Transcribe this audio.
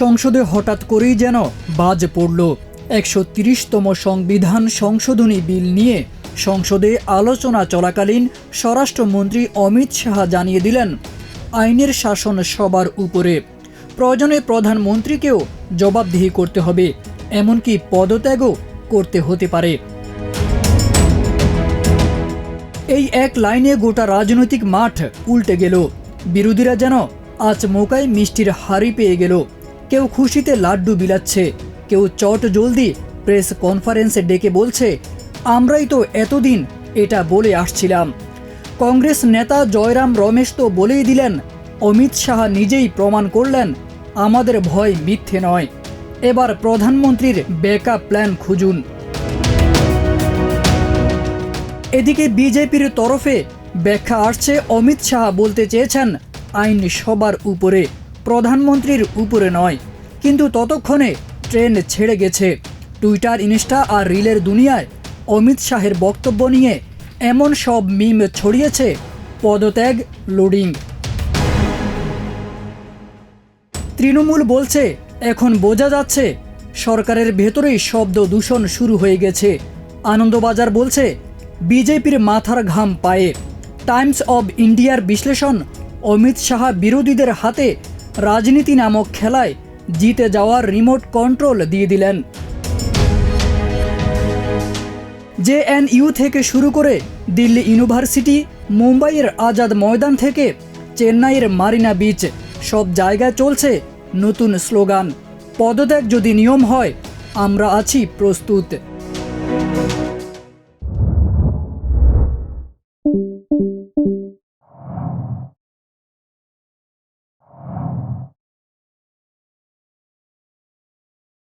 সংসদে হঠাৎ করেই যেন বাজ পড়ল। একশো তিরিশতম সংবিধান সংশোধনী বিল নিয়ে সংসদে আলোচনা চলাকালীন স্বরাষ্ট্রমন্ত্রী অমিত শাহ জানিয়ে দিলেন, আইনের শাসন সবার উপরে। প্রয়োজনে প্রধানমন্ত্রীকেও জবাবদিহি করতে হবে, এমনকি পদত্যাগও করতে হতে পারে। এই এক লাইনে গোটা রাজনৈতিক মাঠ উল্টে গেল। বিরোধীরা যেন আজ মৌকায় মিষ্টির হাড়ি পেয়ে গেল। কেউ খুশিতে লাড্ডু বিলাচ্ছে, কেউ চট জলদি প্রেস কনফারেন্সে ডেকে বলছে, আমরাই তো এতদিন এটা বলে আসছিলাম। কংগ্রেস নেতা জয়রাম রমেশ তো বলেই দিলেন, অমিত শাহ নিজেই প্রমাণ করলেন, আমাদের ভয় মিথ্যে নয়। এবার প্রধানমন্ত্রীর ব্যাকআপ প্ল্যান খুঁজুন। এদিকে বিজেপির তরফে ব্যাখ্যা আসছে, অমিত শাহ বলতে চেয়েছেন, আইন সবার উপরে। প্রধানমন্ত্রীর উপরে নয়। কিন্তু ততক্ষণে ট্রেন ছেড়ে গেছে। টুইটার, ইনস্টা আর রিলের দুনিয়ায় অমিত শাহের বক্তব্য নিয়ে এমন সব মিম ছড়িয়েছে। পদত্যাগ, লোডিং। তৃণমূল বলছে, এখন বোঝা যাচ্ছে সরকারের ভেতরেই শব্দ দূষণ শুরু হয়ে গেছে। আনন্দবাজার বলছে, বিজেপির মাথার ঘাম পায়ে। টাইমস অব ইন্ডিয়ার বিশ্লেষণ, অমিত শাহ বিরোধীদের হাতে রাজনীতি নামক খেলায় জিতে যাওয়ার রিমোট কন্ট্রোল দিয়ে দিলেন। জেএনইউ থেকে শুরু করে দিল্লি ইউনিভার্সিটি, মুম্বাইয়ের আজাদ ময়দান থেকে চেন্নাইয়ের মারিনা বিচ, সব জায়গায় চলছে নতুন স্লোগান। পদত্যাগ যদি নিয়ম হয়, আমরা আছি প্রস্তুত।